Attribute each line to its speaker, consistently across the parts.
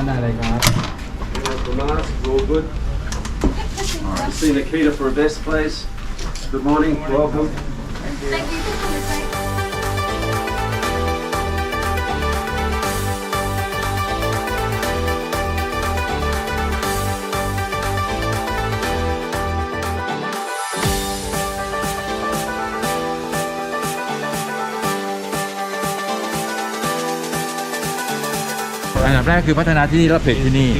Speaker 1: านได้เลยครับ
Speaker 2: Bananas, all good. Alright, see Nikita for a best, please. Good morning, welcome.
Speaker 3: Thank you.
Speaker 1: อันดับแรกคือพัฒนาที่นี่แล้วผลิตที่นี่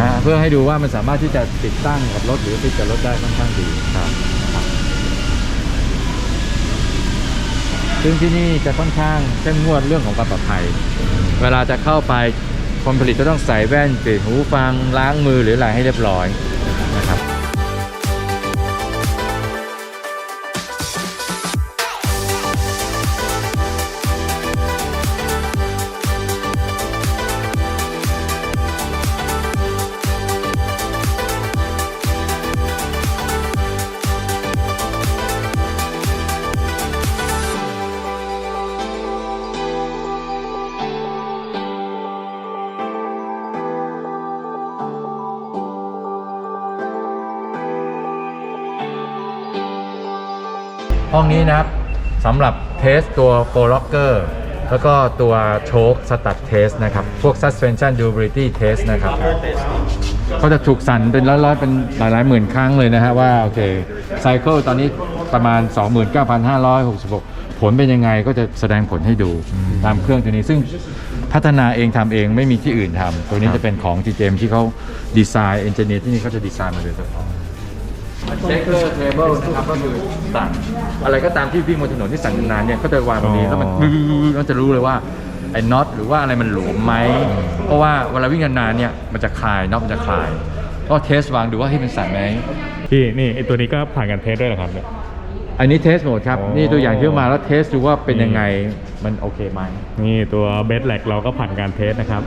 Speaker 1: นะเพื่อให้ดูว่ามันสามารถที่จะติดตั้งกับรถหรือติดกับรถได้ค่อนข้างดีครับซึ่งที่นี่จะค่อนข้างเข้มงวดเรื่องของความปลอดภัย เวลาจะเข้าไปคนผลิตจะต้องใส่แว่นเปลี่ยนหูฟังล้างมือหรืออะไรให้เรียบร้อยนะครับ ห้องนี้นะครับสำหรับเทสตัว Go Locker แล้วก็ตัวโชคสตัดเทสนะครับ พวก suspension durability test นะครับเขาจะถูกสั่นเป็นร้อยๆ เป็นหลายๆหมื่นครั้งเลยนะฮะว่า โอเคไซเคิลตอนนี้ประมาณ 29,566 ผลเป็นยังไงก็จะแสดงผลให้ดูตามเครื่องตัวนี้ ซึ่งพัฒนาเองทำเองไม่มีที่อื่นทำตัวนี้จะเป็นของ GJM ที่เขาดีไซน์เอนจิเนียร์ที่นี่เขาจะดีไซน์มาโดยเฉพาะ เช็คเกอร์เทเบิลนะครับก็คือสั่งอะไรก็ตามที่วิ่งบนถนนที่สั่งนานๆเนี่ยก็จะวางตรงนี้แล้วมันก็จะรู้เลยว่าไอ้น็อตหรือว่าอะไรมันหลวมไหมเพราะว่าเวลาวิ่งนานๆเนี่ยมันจะคลายน็อตมันจะคลายก็เทสวางดูว่าให้มันสั่นไหม
Speaker 4: พี่นี่ไอตัวนี้ก็ผ่านการเทสด้วยเหรอครับเนี่ย
Speaker 1: อันนี้เทสโหมดครับ
Speaker 4: อ๋อ
Speaker 1: นี่ตัวอย่างที่เอามาแล้วเทสดูว่าเป็นยังไงมันโอเคไหม
Speaker 4: นี่ตัวเบสแลกเราก็ผ่านการเทสนะครับ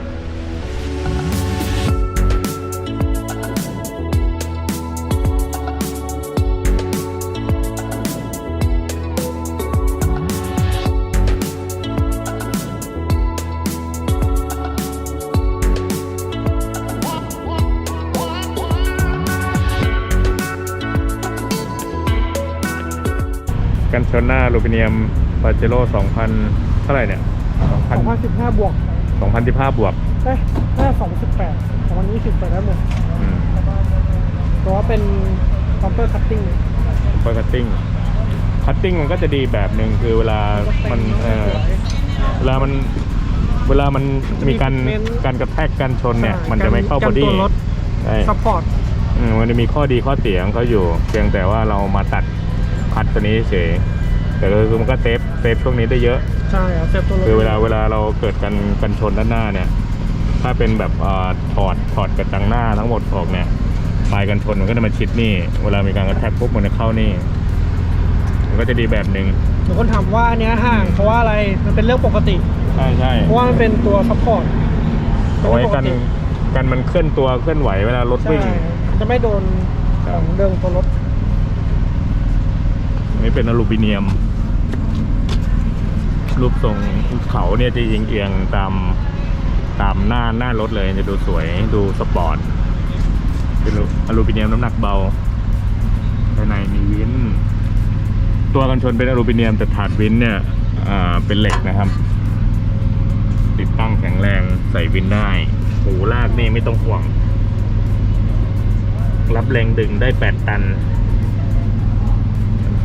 Speaker 4: กันชนหน้าอลูมิเนียมปาเจโร่2,000 เท่าไหร่เนี่ย
Speaker 5: 2015 บวก
Speaker 4: 2,000 2,015 บวก
Speaker 5: เอ้ยน่า2018 2020ไปแล้วหมด
Speaker 4: อืม
Speaker 5: แต่ว่าเป็นคอมเตอร์คัตติ้ง
Speaker 4: เปิดคัตติ้งคัตติ้งมันก็จะดีแบบหนึ่งคือเวลามันเออเวลามันเวลามันมีการการกระแทกกันชนเนี่ย มันจะไม่เข้าบอดี้
Speaker 5: ตัวรถ
Speaker 4: ใช่
Speaker 5: ซัพพอร์ต
Speaker 4: อืมมันจะมีข้อดีข้อเสียของเขาอยู่ เพียงแต่ว่าเรามาตัด พัดตัวนี้เฉย แต่ก็คือมันก็เซฟเซฟพวกนี้ได้เยอะ
Speaker 5: ใช่ครับเซฟตัวรถ
Speaker 4: คือเวลาเวลาเราเกิดกันกันชนด้านหน้าเนี่ย ถ้าเป็นแบบเอ่อถอดถอดกระจังหน้าทั้งหมดออกเนี่ยปลายกันชนมันก็จะมาชิดนี่ เวลามีการกระแทกปุ๊บมันจะเข้านี่ มันก็จะดีแบบหนึ่ง
Speaker 5: หนูคนถามว่าอันเนี้ยห่างเพราะว่าอะไรมันเป็นเรื่องปกติ
Speaker 4: ใช่ใช่
Speaker 5: เพราะว่ามันเป็นตัวซัพพอร์ต
Speaker 4: เอาไว้กันกันมันเคลื่อนตัวเคลื่อนไหวเวลารถ
Speaker 5: ใช่
Speaker 4: วิ่ง
Speaker 5: จะไม่โดน
Speaker 4: ค
Speaker 5: ข
Speaker 4: รับ
Speaker 5: องเรื่องตัวรถ
Speaker 4: อั นนี่เป็นอลูมิเนียม รูปทรงเขาเนี่ยจะเอียงๆตามตามหน้าหน้ารถเลยจะดูสวยดูสปอร์ตเป็นอลูมิเนียมน้ำหนักเบาภายในมีวินตัวกันชนเป็นอลูมิเนียมแต่ถาดวินเนี่ยอ่าเป็นเหล็กนะครับ ติดตั้งแข็งแรงใส่วินได้ หูลากนี่ไม่ต้องห่วง รับแรงดึงได้ 8 ตัน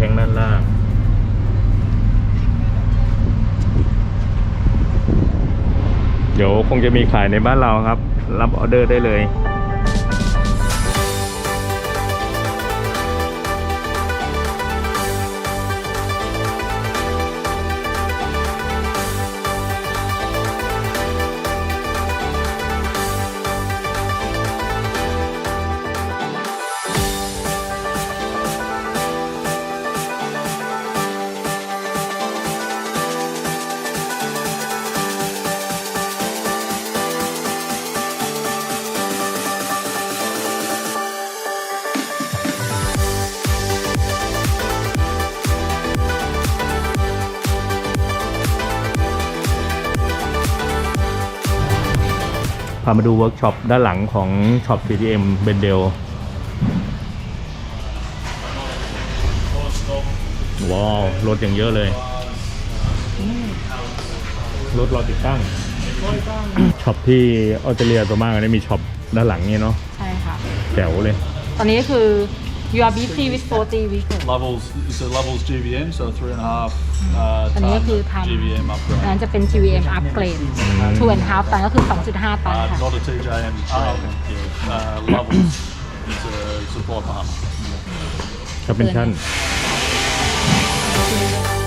Speaker 4: แข็งด้านล่างเดี๋ยวคงจะมีขายในบ้านเราครับ รับออเดอร์ได้เลยามาดูเวิร์กช็อปด้านหลังของช็อป CDM เบนเดลว้าวรถอย่างเยอะเลย รถรอติดตั้ง ช็อปที่ออสเตรเลียตัวมากเลยมีช็อปด้านหลังนี่เนาะ
Speaker 6: ใช่ค่ะ
Speaker 4: แจ๋วเลย
Speaker 6: ตอนนี้ก็คือ you are busy with 40 weeks
Speaker 7: Levels, it's a levels GVM, so three and a half uh,
Speaker 6: อันนี้ก็
Speaker 7: ton
Speaker 6: คือทำ
Speaker 7: GVM
Speaker 6: อัน
Speaker 7: upgrade.
Speaker 6: นั้นจะเป็น GVM upgrade two and a half ตันก็คือ 2.5 ตัน
Speaker 7: Uh,
Speaker 6: ค่ะ
Speaker 7: not a TJM grade. Uh, levels, it's a supply partner.
Speaker 4: ก็เป็นชั้น
Speaker 6: เ